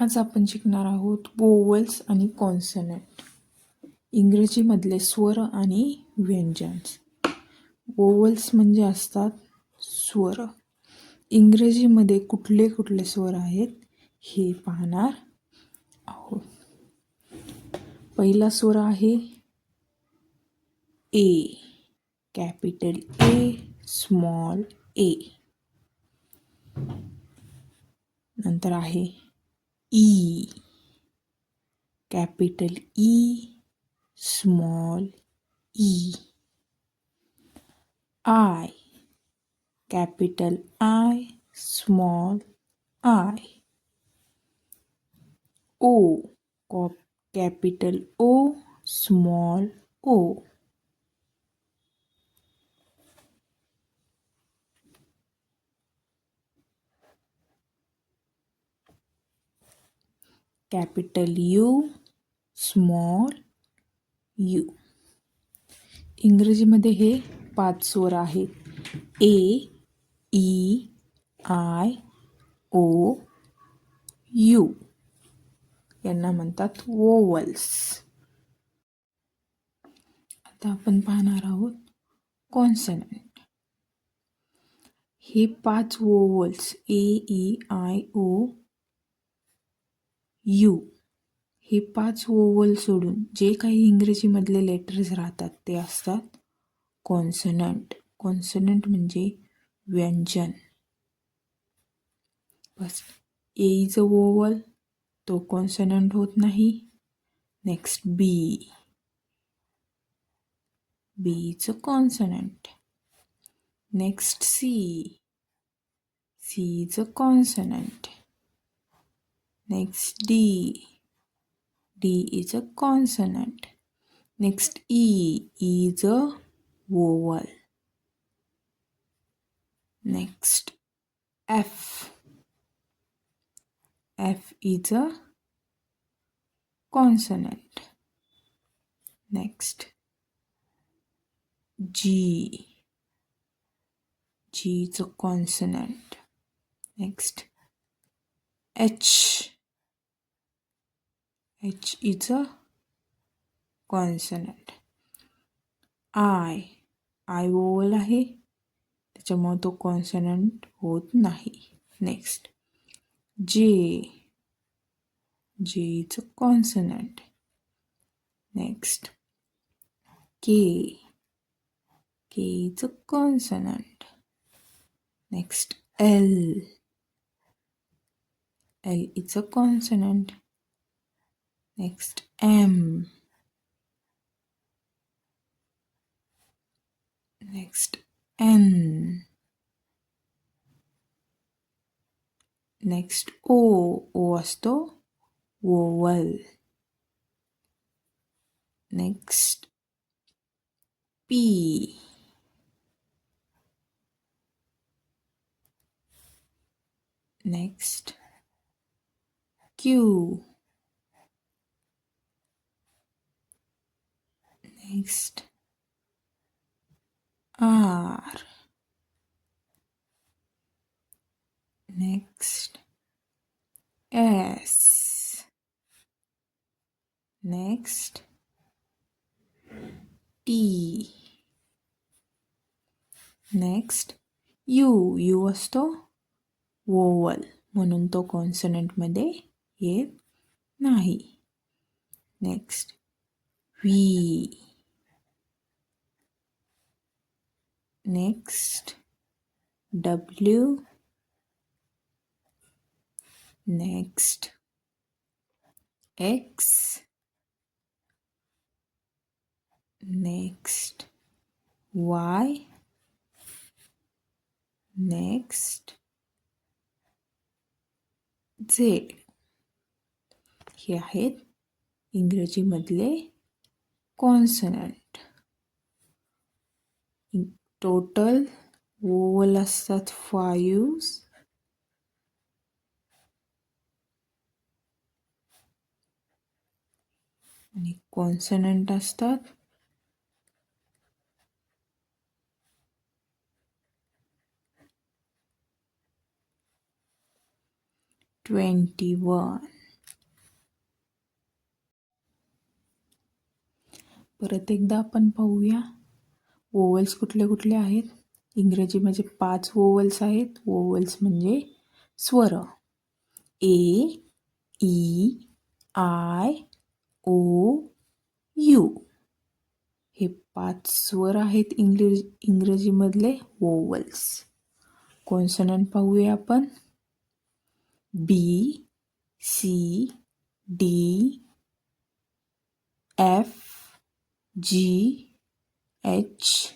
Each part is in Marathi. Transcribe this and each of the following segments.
आज आपण शिकणार आहोत वोवल्स आणि कॉन्सनंट. इंग्रजीमधले स्वर आणि व्यंजन्स वोवल्स म्हणजे असतात स्वर. इंग्रजीमध्ये कुठले कुठले स्वर आहेत हे पाहणार आहोत. पहिला स्वर आहे ए. कॅपिटल ए स्मॉल ए. नंतर आहे E, capital E, small e, I, capital I, small i, O, capital O, small o. Capital U small U. इंग्रजीमध्ये हे पाच स्वर आहेत. A E I O U. यांना म्हणतात वोवल्स आता आपण पाहणार आहोत कॉन्सनंट हे पाच vowels A E I O U. हे पाच ओवल सोडून जे काही इंग्रजीमधले लेटर्स राहतात ते असतात कॉन्सनंट. कॉन्सनंट म्हणजे व्यंजन. बस. एचं ओवल तो कॉन्सनंट होत नाही. नेक्स्ट बी बीचं कॉन्सनंट नेक्स्ट सी सीचं consonant Next D. D is a consonant. Next E. Is a vowel. Next F. F is a consonant. Next G. G is a consonant. Next H. H is a consonant I I vowel आहे. त्याच्यामुळे तो कॉन्सनंट होत नाही. Next J J is a consonant next K K is a consonant next L L is a consonant Next, M. Next, N. Next, O was to vowel. Next, P. Next, Q. Next. R. Next. S. Next. T. Next U U असतो वोवल म्हणून तो कॉन्सनंटमध्ये येत नाही next V next W next X next Y next Z हे आहेत इंग्रजीमधले कॉन्सनंट टोटल ओवल असतात फाईव्स आणि कॉन्सनंट असतात ट्वेंटी वन परत एकदा आपण पाहूया. वोवल्स कुठले कुठले आहेत? इंग्रजीमध्ये म्हणजे पाच वोवल्स आहेत. वोवल्स म्हणजे स्वर. A E I O U हे पाच स्वर आहेत इंग्लिश इंग्रजीमधले वोवल्स कॉन्सनंट पाहूया आपण? B C D F G H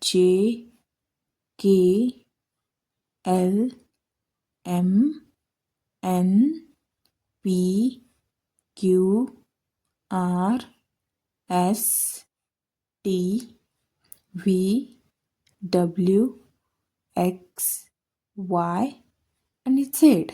J K L M N P Q R S T V W X Y and it's it.